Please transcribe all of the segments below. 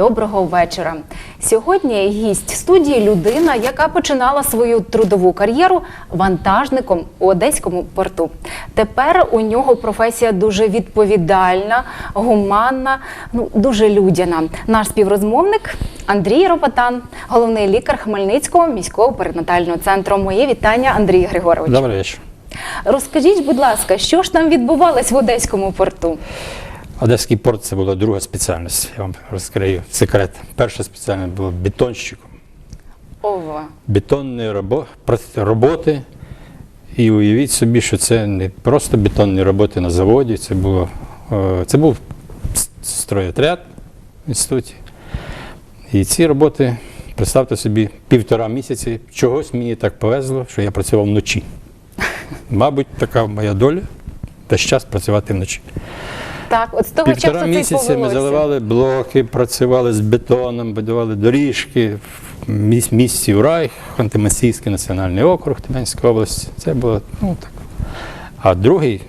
Доброго вечора. Сьогодні гість студії людина, яка починала свою трудову кар'єру вантажником у одеському порту. Тепер у нього професія дуже відповідальна, гуманна, ну дуже людяна. Наш співрозмовник Андрій Ропатан, головний лікар Хмельницького міського перинатального центру. Моє вітання, Андрій Григорович. Добрий вечір. Розкажіть, будь ласка, що ж там відбувалось в одеському порту? Одеський порт це була друга спеціальність. Я вам розкрию секрет. Перша спеціальність була бетонщиком. Ова. Бетонні робо- роботи. І уявіть собі, що це не просто бетонні роботи на заводі, це було це був с- стройотряд в інституті. І ці роботи, представте собі, півтора місяці чогось мені так повезло, що я працював вночі. Мабуть, така моя доля весь час працювати вночі. Так, от з того Півтора часу місяці ми заливали блоки, працювали з бетоном, будували доріжки в міс- місті Урай, Ханти-Мансійський національний округ Тюменської області. Це було ну так. А другий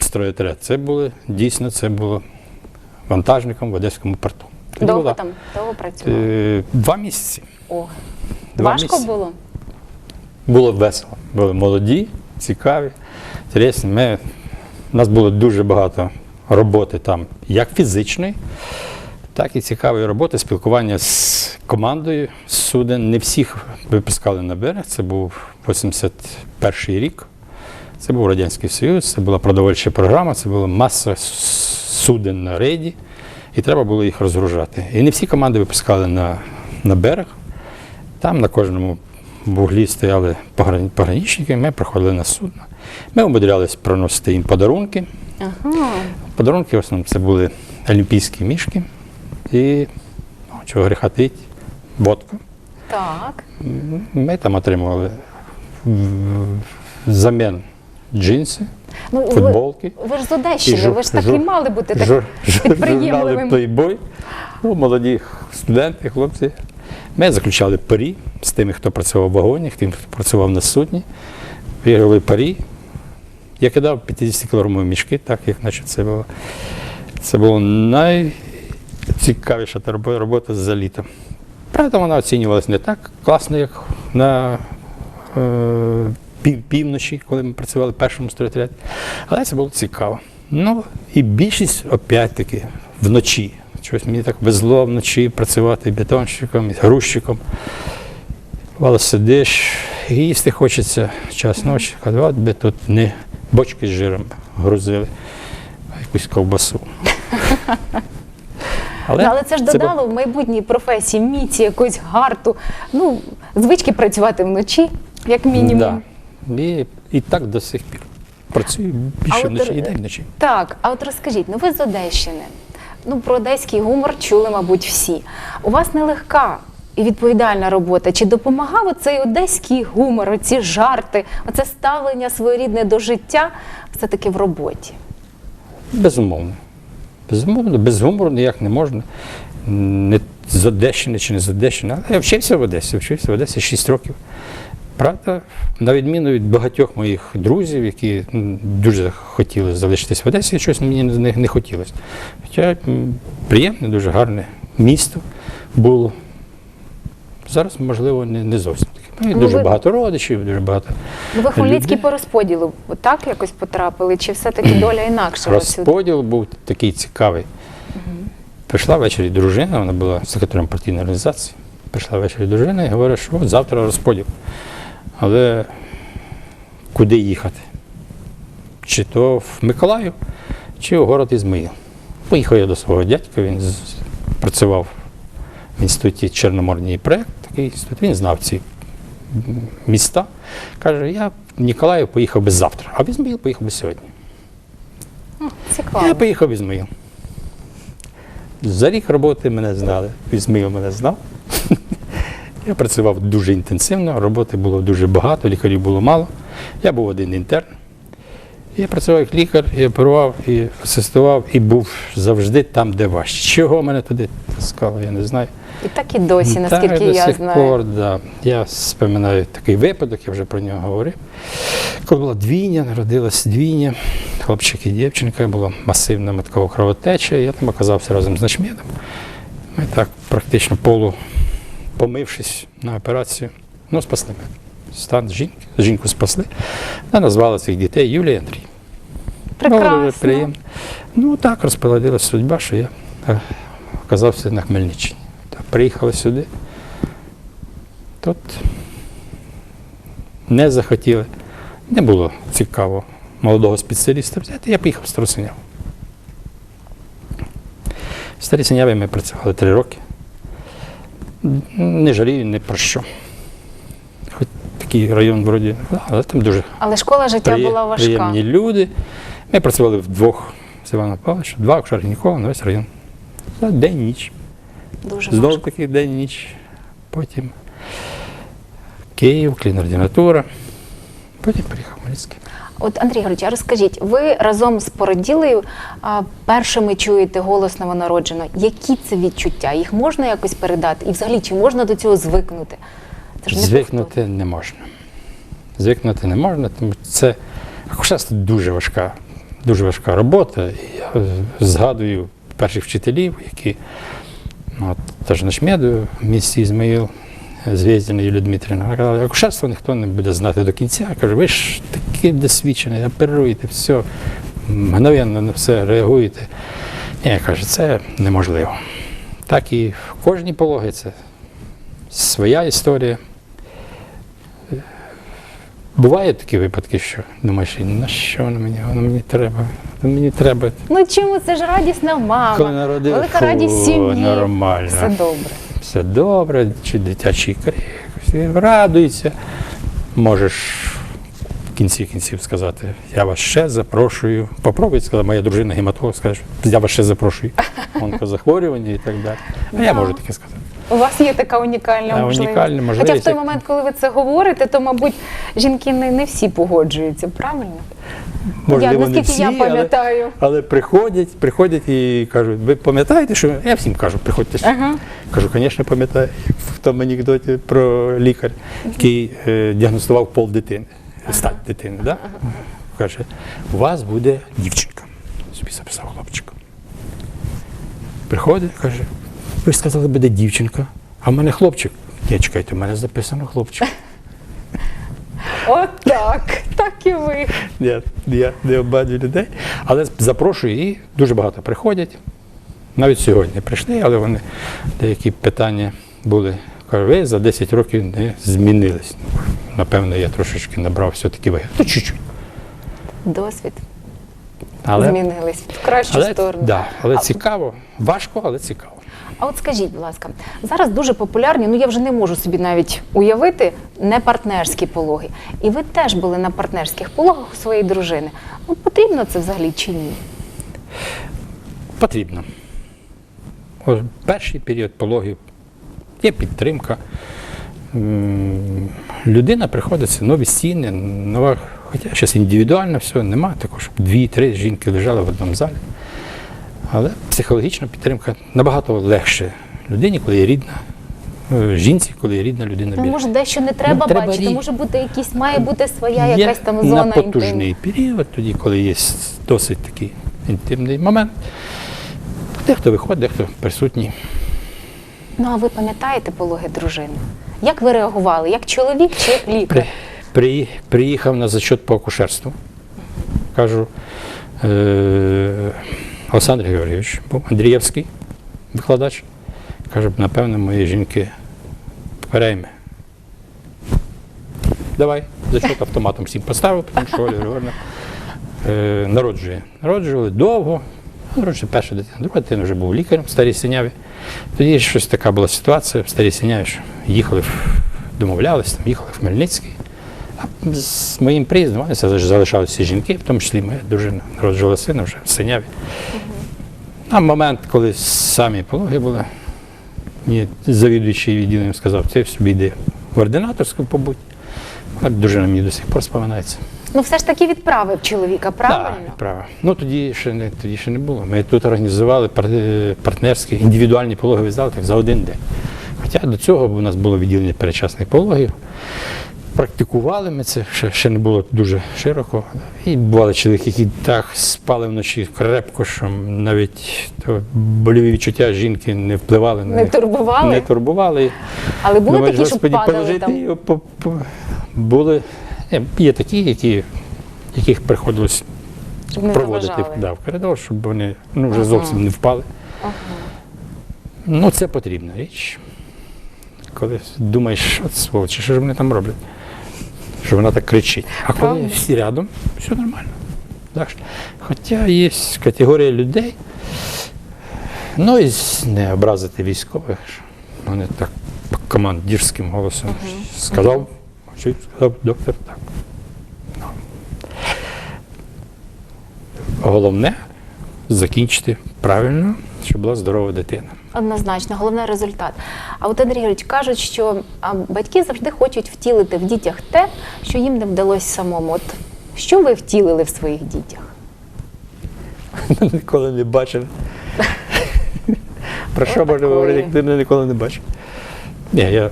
стройотряд, це було дійсно це було вантажником в Одеському порту. Тоді Довго була, там довго працювали? е, два місяці. О, Два важко місяці. було? Було весело. Були молоді, цікаві, інтересні. Ми, у нас було дуже багато роботи там, як фізичної, так і цікавої роботи, спілкування з командою суден. Не всіх випускали на берег. Це був 81 рік. Це був Радянський Союз, це була продовольча програма, це була маса суден на рейді, і треба було їх розгружати. І не всі команди випускали на, на берег. Там на кожному вуглі стояли пограни- пограничники, ми приходили на судно. Ми умудрялись проносити їм подарунки. Ага. Подарунки в основному це були олімпійські мішки і, ну, чого гріха таїть, водка. Так. Ми там отримували м, взамін джинси, Ну, футболки. ви ж з Одещини, жур- ви ж таки жур- мали бути так жур-. Журнали Playboy. Ну, молоді студенти, хлопці. Ми заключали парі з тими, хто працював в вагоні, тим, хто працював на судні. Виграли парі. Я кидав 50-кілограмові мішки, так як наче це було. Це була найцікавіша та робота за літо. Правда, вона оцінювалася не так класно, як на е, пів, півночі, коли ми працювали в першому стройотряді. Але це було цікаво. Ну, і більшість, опять-таки, вночі. Щось мені так везло вночі працювати бетонщиком, грузчиком. Бувало, сидиш, їсти хочеться час ночі. Би тут не бочки з жиром грузили, якусь ковбасу. Ну, але це ж додало в майбутній професії міці, якусь гарту. Ну, звички працювати вночі, як мінімум. Да. І, і так до сих пір. Працюю більше от, вночі і день вночі. Так, а от розкажіть, ну ви з Одещини. Ну, про одеський гумор чули, мабуть, всі. У вас нелегка і відповідальна робота. Чи допомагав оцей одеський гумор, оці жарти, оце ставлення своєрідне до життя все-таки в роботі? Безумовно. Безумовно, без гумору ніяк не можна. Не з Одещини чи не з Одещини. Але я вчився в Одесі, вчився в Одесі 6 років. Правда, на відміну від багатьох моїх друзів, які дуже хотіли залишитись в Одесі, щось мені з них не хотілося. Хоча приємне, дуже гарне місто було. Зараз, можливо, не, не зовсім таке. Ну, Ну, дуже ви- багато родичів, дуже багато. Ну, ви Хмельницький по розподілу так якось потрапили, чи все-таки доля інакша? Розподіл був такий цікавий. Прийшла ввечері дружина, вона була секретарем партійної організації. Прийшла ввечері дружина і говорить, що от завтра розподіл. Але куди їхати? Чи то в Миколаїв, чи у город Ізмаїл. Поїхав я до свого дядька, він працював в інституті Чорноморній проєкт, такий інститут, він знав ці міста. Каже, я в Ніколаїв поїхав би завтра, а в Ізмаїл поїхав би сьогодні. Цікаво. Я поїхав в Ізмаїл. За рік роботи мене знали. Ізмаїл мене знав. Я працював дуже інтенсивно, роботи було дуже багато, лікарів було мало. Я був один інтерн. Я працював як лікар, і оперував, і асистував, і був завжди там, де важче. Чого мене туди сказала, я не знаю. І так і досі, наскільки до я сих знаю. Пор, да. Я споминаю такий випадок, я вже про нього говорив. Коли була двійня, народилась двійня, хлопчик і дівчинка, була масивна меткова кровотеча, і я там оказався разом з начмедом. Ми так практично полу помившись на операцію, ну, спасли мене. Стан жінки, жінку спасли. Вона назвала цих дітей Юлія і Андрій. Ну, Прекрасно. приємно. Ну так розпорядилась судьба, що я е, оказався на Хмельниччині. Так, приїхали сюди. Тут не захотіли. Не було цікаво молодого спеціаліста взяти. Я поїхав в Старосиняву. В Старосиняві ми працювали три роки. Не жалію ні про що. Хоч такий район вроді, але там дуже Але школа життя Приє- була важка. Приємні люди. Ми працювали вдвох з Іваном Павловичем, два акушер-гінеколога на весь район. За день ніч. Дуже Знову важко. таки день ніч. Потім Київ, клінординатура. Потім приїхав Хмельницький. От Андрій Григорович, а розкажіть, ви разом з породілею а, першими чуєте голос новонародженого. Які це відчуття? Їх можна якось передати? І взагалі, чи можна до цього звикнути? Це ж не Звикнути не можна. Звикнути не можна, тому що це акушерство дуже важка, дуже важка робота. Я згадую перших вчителів, які от, теж на Шмеду в місті Ізмаїл, Звєздіна Юлія Дмитрівна, казала, акушерство ніхто не буде знати до кінця. Я кажу, ви ж такі досвідчені, оперуєте, все, мгновенно на все реагуєте. Ні, я кажу, це неможливо. Так і в кожній пологі це своя історія. Бувають такі випадки, що думаєш, на що воно мені, воно мені треба, воно мені треба. Ну чому це ж радісна мама? Коли народили, велика радість сім'ї. нормально. Все добре. Все добре, чи дитячий крик, всі радуються. Можеш в кінці кінців сказати, я вас ще запрошую. Попробуй сказати, моя дружина гематолог скаже, я вас ще запрошую. Онкозахворювання і так далі. А я можу таке сказати. У вас є така унікальна Да, можливість. унікальна Хоча в той як- момент, коли ви це говорите, то, мабуть, жінки не, не всі погоджуються, правильно? Можливо, я, не наскільки всі, я але- пам'ятаю. Але приходять, приходять і кажуть, ви пам'ятаєте, що я всім кажу, приходьте. ще». Ага. Кажу, звісно, пам'ятаю, як в тому анекдоті про лікар, який е, діагностував пол дитини, стать дитини. Да? Каже, у вас буде дівчинка. Собі записав хлопчика. Приходить, каже, ви ж сказали, буде дівчинка, а в мене хлопчик. Ні, чекайте, в мене записано хлопчик. От так, так і ви. Я, я не обманюю людей, але запрошую і дуже багато приходять. Навіть сьогодні прийшли, але вони деякі питання були. Кажу, ви за 10 років не змінились. Напевно, я трошечки набрав все-таки ваги. Ну, чуть-чуть. Досвід Але, змінились в кращу але, сторону. да, але А- цікаво, важко, але цікаво. А от скажіть, будь ласка, зараз дуже популярні, ну я вже не можу собі навіть уявити, не партнерські пологи. І ви теж були на партнерських пологах у своєї дружини. Ну потрібно це взагалі чи ні? Потрібно. Ось перший період пологів є підтримка. Людина приходиться, нові стіни, нова, хоча зараз індивідуально все, нема такого, щоб дві-три жінки лежали в одному залі. Але психологічна підтримка набагато легше людині, коли є рідна, е, жінці, коли є рідна людина Ну біля. може дещо не треба, треба бачити, рі- може бути якісь, має бути своя Є якась там зона інтимна. потужний період, тоді, коли є досить такий інтимний момент. Дехто виходить, дехто присутній. Ну а ви пам'ятаєте пологи дружини? Як ви реагували? Як чоловік чи лікар? При, при, приїхав на зачет по акушерству. Кажу, е, Олександр Георгійович був Андрієвський викладач. Каже, напевно, мої жінки перейме. Давай, зачет автоматом всім поставив, тому що Оля Григорівна е, народжує. Народжували довго. Народжує перша дитина. Друга дитина вже був лікарем в старій синяві. Тоді щось така була ситуація в старій синяві, що їхали, домовлялися, їхали в Хмельницький. З моїм приїздом залишалися жінки, в тому числі моя дружина народжувала сина вже в синяві. А момент, коли самі пологи були, мені завідуючий відділенням сказав, ти собі йди в ординаторську побудь. А дружина мені до сих пор споминається. Ну, все ж таки відправив чоловіка, правильно? Так, право. Ну тоді ще не тоді ще не було. Ми тут організували е, партнерські індивідуальні пологові зали так, за один день. Хоча до цього у нас було відділення передчасних пологів. Практикували ми це, ще, ще не було дуже широко. І бували чоловіки, які так спали вночі крепко, що навіть то больові відчуття жінки не впливали на Не них. турбували? Не турбували. Але були Думаєш, такі, що падали там. по- по- були. Е, Є такі, які, яких приходилось не проводити да, в коридор, щоб вони ну, вже Ага. зовсім не впали. Ага. Ну, це потрібна річ. Коли думаєш, це сволочі, що ж вони там роблять? Що вона так кричить. А коли всі рядом, все нормально. Так Хоча є категорія людей, ну і не образити військових. Вони так командирським голосом сказав, сказав доктор так. Ну. Головне закінчити правильно, щоб була здорова дитина. Однозначно, головний результат. А от Андрій Григорович, кажуть, що батьки завжди хочуть втілити в дітях те, що їм не вдалося самому. От що ви втілили в своїх дітях? Ніколи не бачив. Про що можна говорити, як ти мене ніколи не бачив? Ні, я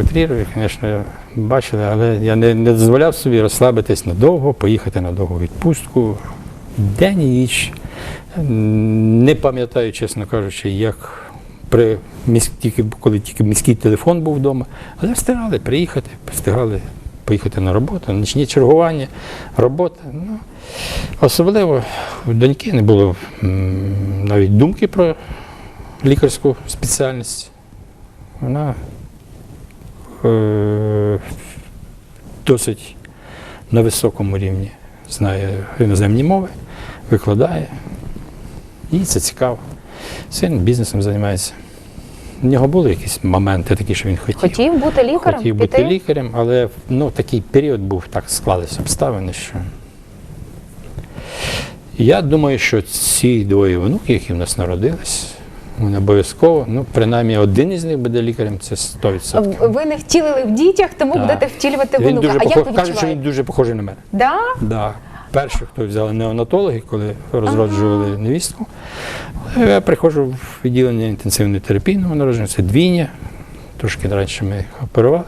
утрірую, звісно, бачили, але я не, не дозволяв собі розслабитись надовго, поїхати на довгу відпустку. День і ніч. Не пам'ятаю, чесно кажучи, як при міс... тільки, коли тільки міський телефон був вдома, але встигали приїхати, встигали поїхати на роботу, нічні чергування, робота. Ну, особливо у доньки не було навіть думки про лікарську спеціальність. Вона е, досить на високому рівні знає іноземні мови, викладає. Їй це цікаво. Син бізнесом займається. У нього були якісь моменти такі, що він хотів. Хотів бути лікарем? Хотів піти? бути лікарем, але ну, такий період був, так склалися обставини, що. Я думаю, що ці двоє онуків, які в нас народились, вони обов'язково, ну, принаймні один із них буде лікарем, це 100%. Ви не втілили в дітях, тому Так. будете втілювати Він онука. дуже А як ви кажуть, що він дуже похожий на мене. Да? Да. Перший, хто взяли неонатологи, коли розроджували невістку. Я приходжу в відділення інтенсивної терапії новонародження, це двійня. Трошки раніше ми їх оперували.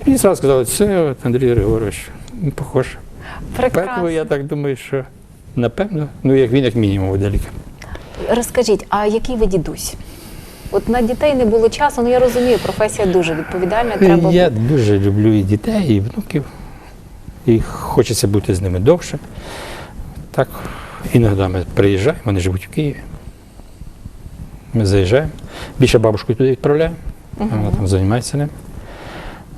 І мені зразу сказали, це от Андрій Григорович, він похож. Тому Прекрасно. я так думаю, що напевно, ну як він, як мінімум, буде лікар. Розкажіть, а який ви дідусь? От на дітей не було часу, ну я розумію, професія дуже відповідальна. Треба Я бути. дуже люблю і дітей, і внуків. І хочеться бути з ними довше. Так, іноді ми приїжджаємо, вони живуть в Києві. Ми заїжджаємо. Більше бабушку туди відправляємо, вона там займається ним.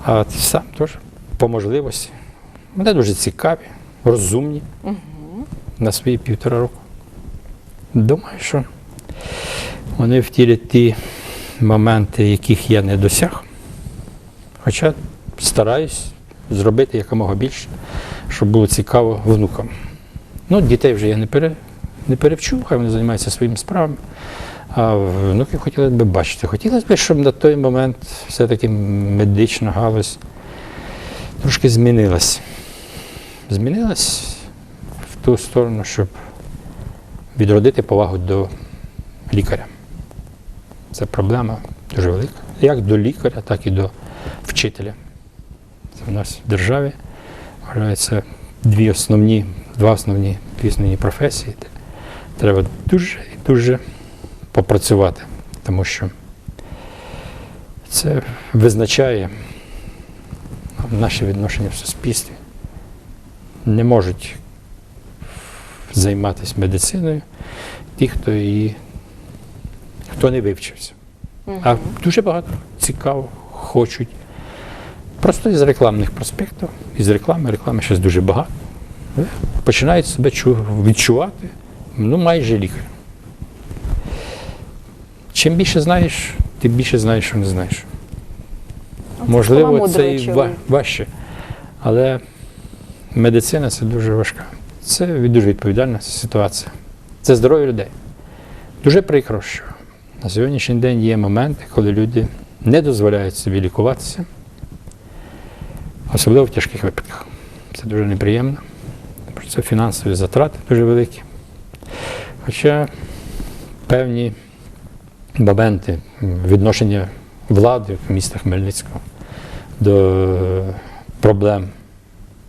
А сам теж по можливості. Вони дуже цікаві, розумні на свої півтора року. Думаю, що вони втілять ті моменти, яких я не досяг. Хоча стараюсь зробити якомога більше, щоб було цікаво внукам. Ну, дітей вже я не, пере, не перевчу, хай вони займаються своїми справами. А внуків хотілося б бачити. Хотілося б, щоб на той момент все-таки медична галузь трошки змінилась. Змінилась в ту сторону, щоб відродити повагу до лікаря. Це проблема дуже велика. Як до лікаря, так і до вчителя. Це в нас в державі вважаються дві основні, два основні, основні професії. Треба дуже і дуже попрацювати, тому що це визначає наші відношення в суспільстві. Не можуть займатися медициною ті, хто її хто не вивчився. А дуже багато цікаво, хочуть. Просто із рекламних проспектів, із реклами, реклами щось дуже багато. Починають себе відчувати, ну, майже лікар. Чим більше знаєш, тим більше знаєш, що не знаєш. Слова Можливо, це і ва- важче. Але медицина це дуже важка. Це дуже відповідальна ситуація. Це здоров'я людей. Дуже прикро, що на сьогоднішній день є моменти, коли люди не дозволяють собі лікуватися, особливо в тяжких випадках. Це дуже неприємно. це фінансові затрати дуже великі. Хоча певні моменти відношення влади міста Хмельницького до проблем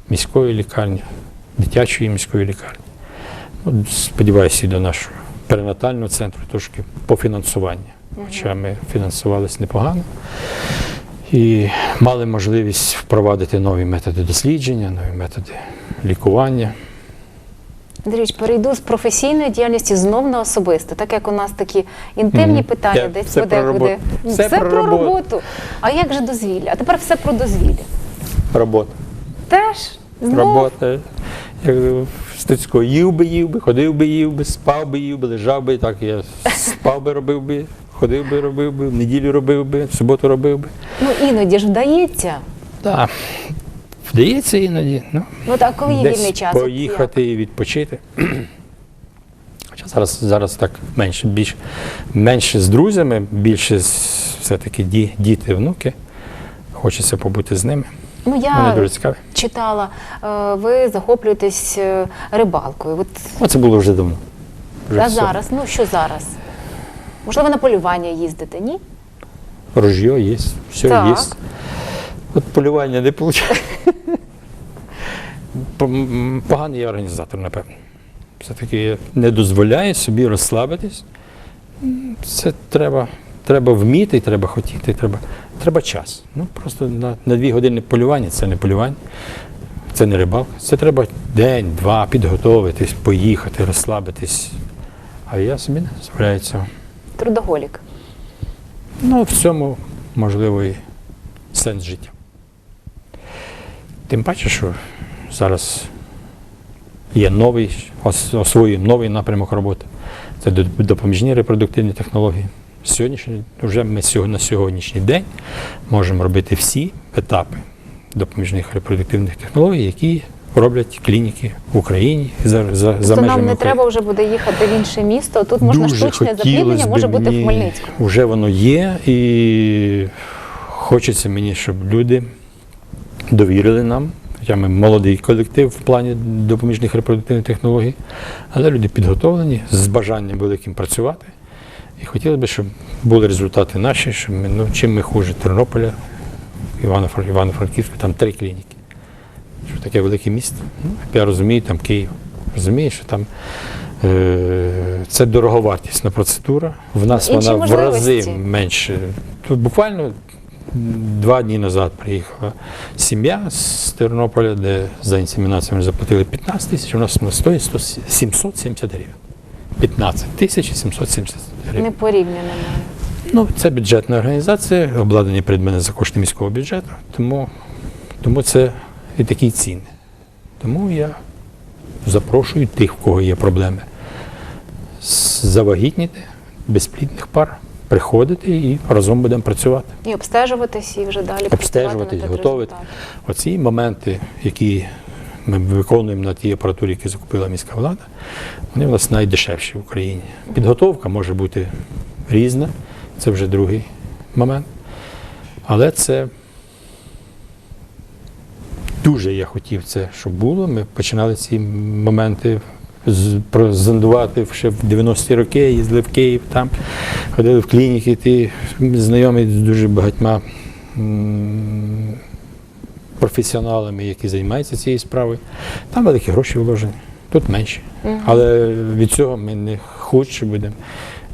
міської лікарні, дитячої міської лікарні. От, сподіваюся, і до нашого перинатального центру трошки по фінансуванню. Хоча ми фінансувалися непогано і мали можливість впровадити нові методи дослідження, нові методи лікування. Андрійович, перейду з професійної діяльності знов на особисте, так як у нас такі інтимні питання, Я- десь все буде про буде. Все все про про роботу. роботу. А як же дозвілля? А тепер все про дозвілля. Робота. Теж знов Робота. Як Стецько їв би, їв би, ходив би, їв би, спав би, їв би, лежав би, так я спав би, робив би, ходив би, робив би, в неділю робив би, в суботу робив би. ну іноді ж вдається. Так. Вдається іноді. Ну, Ну так коли є десь вільний час? от поїхати і відпочити. Хоча зараз, зараз так менше, більш, менше з друзями, більше з- все-таки ді, діти, внуки. Хочеться побути з ними. Ну Вони я дуже цікаві. читала, е, ви захоплюєтесь е, рибалкою. От Ну, це було вже давно. Вже а все. зараз, ну що зараз? Можливо, на полювання їздите, ні? Ружьо є, все Так. є. От полювання не виходить. Поганий я організатор, напевно. Все-таки не дозволяє собі розслабитись. Це треба, треба вміти, треба хотіти, треба, треба час. Ну, просто на, на дві години полювання це не полювання, це не рибалка. Це треба день, два, підготовитись, поїхати, розслабитись. А я собі не дозволяю цього. Трудоголік. Ну, в цьому можливо і сенс життя. Тим паче, що зараз є новий, ос- освоюємо новий напрямок роботи. Це допоміжні репродуктивні технології. Сьогоднішній, вже ми на сьогоднішній день можемо робити всі етапи допоміжних репродуктивних технологій, які роблять клініки в Україні за, за, за Тобто межами нам не України. треба вже буде їхати в інше місто. Тут можна штучне запліднення може бути в Хмельницькому. Вже воно є, і хочеться мені, щоб люди довірили нам. Хоча ми молодий колектив в плані допоміжних репродуктивних технологій, але люди підготовлені з бажанням великим працювати. І хотіли б, щоб були результати наші, щоб ми, ну, чим ми хуже Тернополя, Івано-Франківська, там три клініки. Що таке велике місто? Ну, я розумію, там Київ. Розумію, що там е, це дороговартісна процедура. В нас Інші вона в рази менше. Тут буквально два дні назад приїхала сім'я з Тернополя, де за інсемінацією ми заплатили 15 тисяч, у нас стоїть 100 770 гривень. 15 тисяч 770 гривень. Не порівняно. Ну, це бюджетна організація, обладнані предмети за кошти міського бюджету, тому, тому це і такі ціни. Тому я запрошую тих, в кого є проблеми, завагітніти безплідних пар, приходити і разом будемо працювати. І обстежуватись, і вже далі Обстежуватись, результатом. Оці моменти, які ми виконуємо на тій апаратурі, які закупила міська влада, вони в нас найдешевші в Україні. Підготовка може бути різна, це вже другий момент. Але це дуже я хотів це, щоб було. Ми починали ці моменти з- про- ще в 90-ті роки, їздили в Київ, там ходили в клініки, ті знайомі з дуже багатьма професіоналами, які займаються цією справою. Там великі гроші вложені, тут менші. Але від цього ми не худші будемо.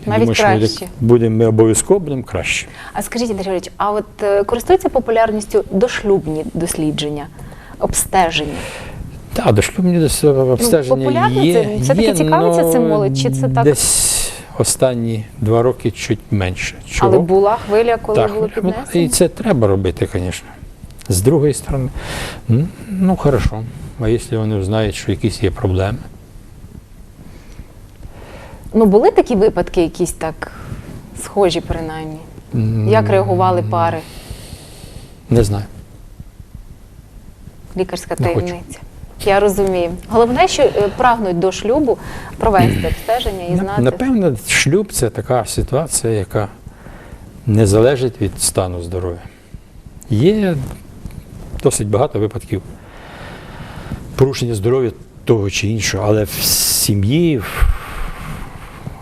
Я Навіть що ми краще. так будемо, ми обов'язково будемо краще. А скажіть, Андрій Григорович, а от е, користуються популярністю дошлюбні дослідження, обстеження? Так, дошлюбні дос- обстеження Ну, популярно є. це? Все-таки є, цікавиться но цим молодь, чи це так? Десь останні два роки чуть менше. Чого? Але була хвиля, коли так, було ну, піднесено? і це треба робити, звісно. З другої сторони, ну хорошо. А якщо вони знають, що якісь є проблеми, Ну були такі випадки, якісь так схожі, принаймні. Як реагували пари? не знаю. Лікарська таємниця. Я розумію. Головне, що е, прагнуть до шлюбу провести обстеження і знати. Напевно, шлюб це така ситуація, яка не залежить від стану здоров'я. Є досить багато випадків порушення здоров'я того чи іншого, але в сім'ї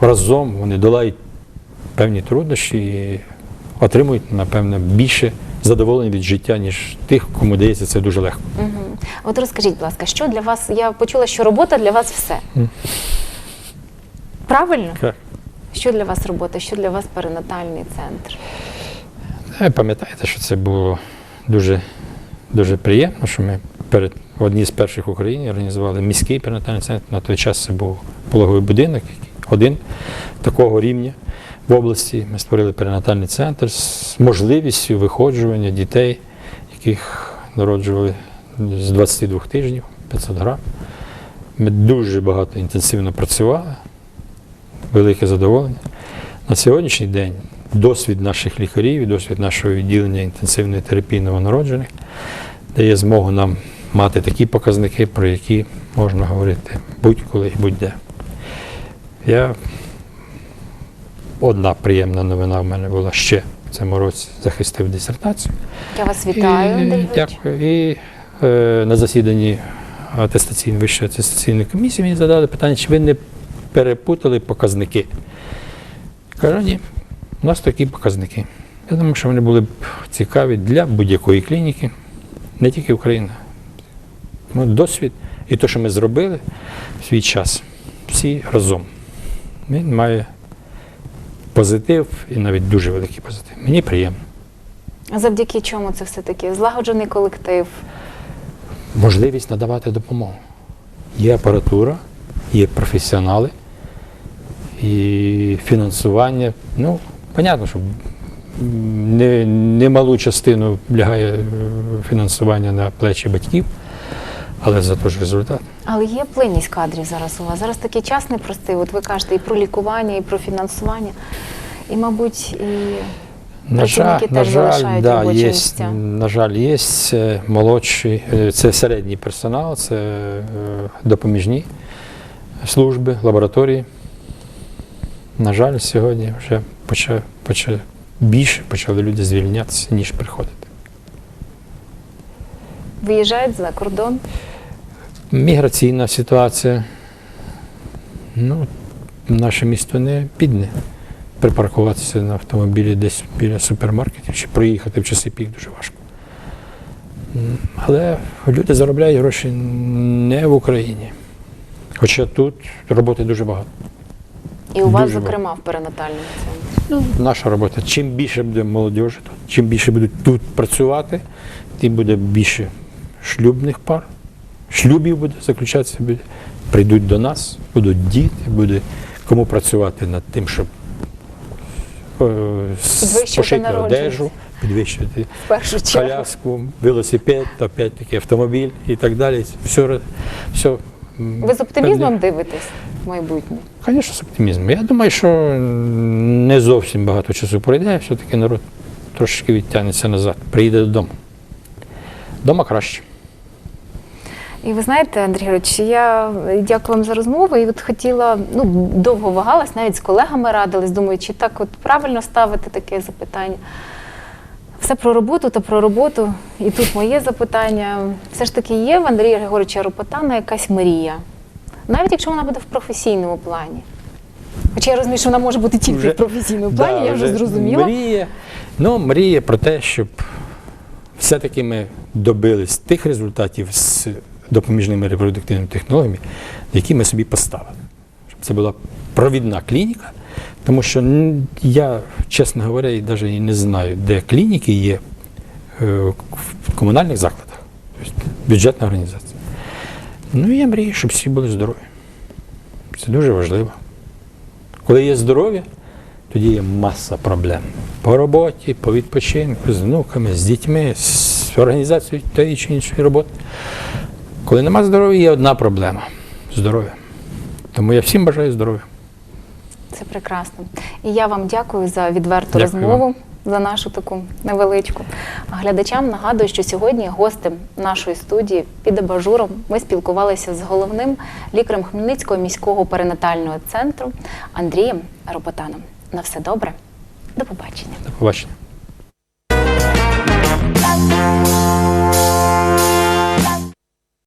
разом вони долають певні труднощі і отримують, напевно, більше задоволення від життя, ніж тих, кому дається це дуже легко. Угу. От розкажіть, будь ласка, що для вас? Я почула, що робота для вас все. Правильно? Так. Що для вас робота? Що для вас перинатальний центр? Ви пам'ятаєте, що це було дуже, дуже приємно, що ми перед одні з перших в Україні організували міський перинатальний центр. На той час це був пологовий будинок, один такого рівня в області. Ми створили перинатальний центр з можливістю виходжування дітей, яких народжували з 22 тижнів, 500 грам. Ми дуже багато інтенсивно працювали, велике задоволення. На сьогоднішній день досвід наших лікарів і досвід нашого відділення інтенсивної терапії новонароджених дає змогу нам мати такі показники, про які можна говорити будь-коли і будь-де. Я... Одна приємна новина в мене була ще в цьому році захистив дисертацію. Я вас вітаю, І- Дякую. І е, на засіданні атестаційної вищої атестаційної комісії мені задали питання, чи ви не перепутали показники. Кажу, ні, у нас такі показники. Я думаю, що вони були б цікаві для будь-якої клініки, не тільки України. Ну, досвід і те, що ми зробили в свій час, всі разом. Він має позитив і навіть дуже великий позитив. Мені приємно. А завдяки чому це все таки? Злагоджений колектив. можливість надавати допомогу. Є апаратура, є професіонали і фінансування. Ну, понятно, що м, не, немалу частину лягає е, фінансування на плечі батьків, але зато ж результат. Але є плинність кадрів зараз у вас. Зараз такий час непростий. От ви кажете і про лікування, і про фінансування. І, мабуть, і На жаль, Працівники на теж жаль, да, є, місця. на жаль, є це молодший, е, це середній персонал, це е, допоміжні служби, лабораторії. На жаль, сьогодні вже поча, поча, більше почали люди звільнятися, ніж приходити. виїжджають за кордон. Міграційна ситуація. Ну, наше місто не підне припаркуватися на автомобілі десь біля супермаркетів чи проїхати в часи пік дуже важко. Але люди заробляють гроші не в Україні. Хоча тут роботи дуже багато. І у вас, Дуже зокрема, в перинатальному центрі. Ну, наша робота. Чим більше буде молодіжі чим більше будуть тут працювати, тим буде більше шлюбних пар. Шлюбів буде заключатися, прийдуть до нас, будуть діти, буде кому працювати над тим, щоб е, пошити одежу, чергу. коляску, велосипед, опять-таки автомобіль і так далі. Все, все, Ви з оптимізмом дивитесь в майбутнє? Звісно, з оптимізмом. Я думаю, що не зовсім багато часу пройде, все-таки народ трошки відтягнеться назад, приїде додому. Дома краще. І ви знаєте, Андрій Григорович, я дякую вам за розмову. І от хотіла, ну довго вагалась, навіть з колегами радились, думаю, чи так от правильно ставити таке запитання. Все про роботу та про роботу. І тут моє запитання. Все ж таки є в Андрія Григоровича Ропотана якась мрія, навіть якщо вона буде в професійному плані. Хоча я розумію, що вона може бути тільки Вже- в професійному плані, Да, я вже зрозуміла. Мріє, ну, мріє про те, щоб все-таки ми добились тих результатів з допоміжними репродуктивними технологіями, які ми собі поставили. Щоб це була провідна клініка, тому що я, чесно говоря, і навіть не знаю, де клініки є е, в комунальних закладах, тобто бюджетна організація. Ну я мрію, щоб всі були здорові. Це дуже важливо. Коли є здоров'я, тоді є маса проблем. По роботі, по відпочинку, з внуками, з дітьми, з організацією тієї чи іншої роботи. Коли нема здоров'я, є одна проблема здоров'я. Тому я всім бажаю здоров'я. Це прекрасно. І я вам дякую за відверту Дякую розмову, за нашу таку невеличку. А глядачам нагадую, що сьогодні гостем нашої студії під абажуром ми спілкувалися з головним лікарем Хмельницького міського перинатального центру Андрієм Ропотаном. На все добре. До побачення. До побачення.